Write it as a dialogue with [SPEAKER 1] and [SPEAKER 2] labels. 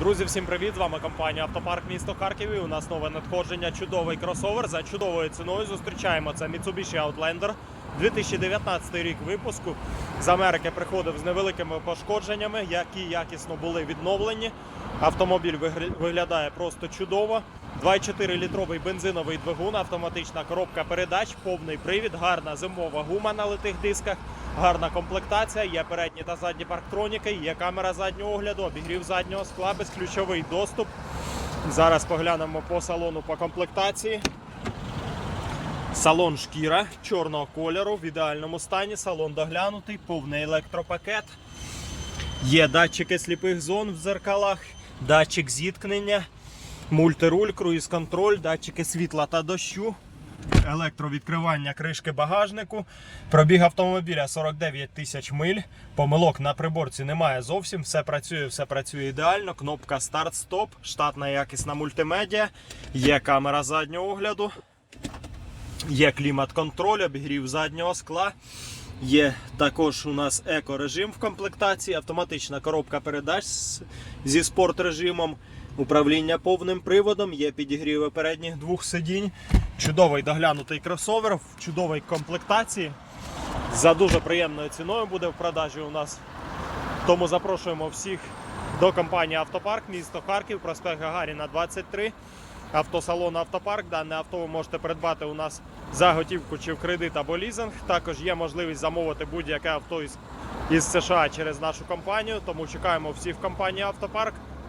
[SPEAKER 1] Друзі, всім привіт! З вами компанія Автопарк місто Харків. У нас нове надходження. Чудовий кросовер за чудовою ціною. Зустрічаємо це Mitsubishi Outlander. 2019 рік випуску з Америки приходив з невеликими пошкодженнями, які якісно були відновлені. Автомобіль виглядає просто чудово. 2,4 літровий бензиновий двигун, автоматична коробка передач, повний привід, гарна зимова гума на литих дисках, гарна комплектація, є передні та задні парктроніки, є камера заднього огляду, обігрів заднього скла, безключовий доступ. Зараз поглянемо по салону по комплектації. Салон шкіра чорного кольору в ідеальному стані. Салон доглянутий, повний електропакет. Є датчики сліпих зон в зеркалах, датчик зіткнення, мультируль, круїз-контроль, датчики світла та дощу, електровідкривання кришки багажнику. Пробіг автомобіля 49 тисяч миль. Помилок на приборці немає зовсім. Все працює, все працює ідеально. Кнопка старт-стоп, штатна якісна мультимедіа, є камера заднього огляду. Є клімат-контроль, обігрів заднього скла. Є також у нас еко-режим в комплектації, автоматична коробка передач зі спорт-режимом, управління повним приводом, є підігріви передніх двох сидінь. Чудовий доглянутий кросовер в чудовій комплектації. За дуже приємною ціною буде в продажі у нас. Тому запрошуємо всіх до компанії Автопарк, місто Харків, проспект Гагаріна 23. Автосалон Автопарк. Дане авто ви можете придбати у нас за готівку чи в кредит або лізинг. Також є можливість замовити будь-яке авто із, США через нашу компанію. Тому чекаємо всіх в компанії Автопарк.